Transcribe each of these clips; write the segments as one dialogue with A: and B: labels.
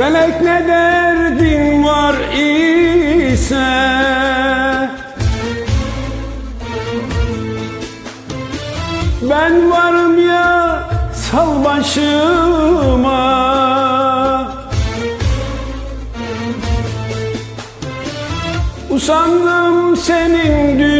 A: Felek ne derdin var ise? Ben varım ya sal başıma. Usandım senin dünyandan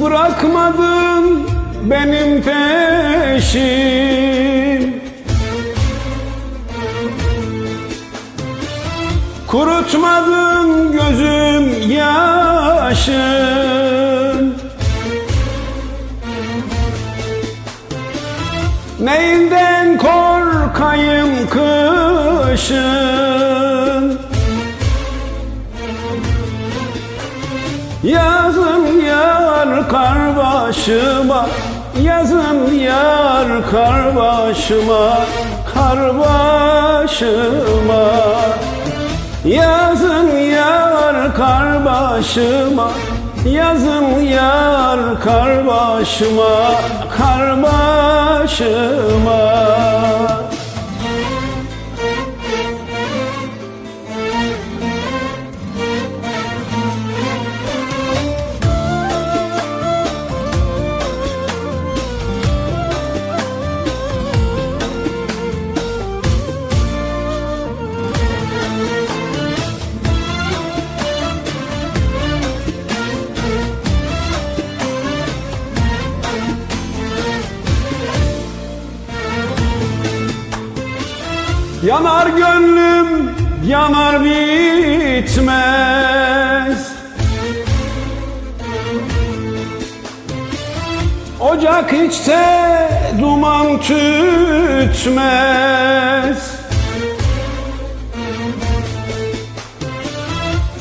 A: Bırakmadın benim peşim. Kurutmadın gözüm yaşım. Neyinden korkayım kışın kar başıma Yazın yar kar başıma Kar başıma Yazın yar kar başıma Yazın yar kar başıma Kar başıma Yanar gönlüm yanar bitmez. Ocak içte duman tütmez.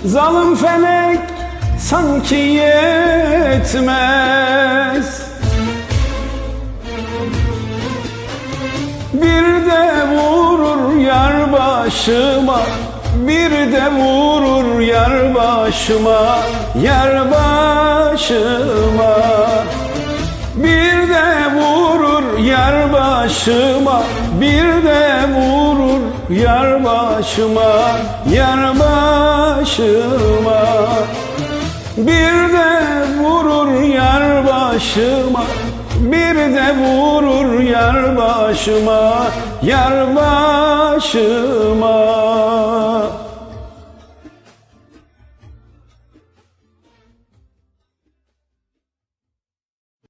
A: Zalim felek sanki yetmez. Bir başıma Bir de vurur yar başıma Yar başıma. Bir de vurur yar başıma Bir de vurur yar başıma Yar başıma. Bir de vurur yar başıma Bir de vurur yar başıma Yar başıma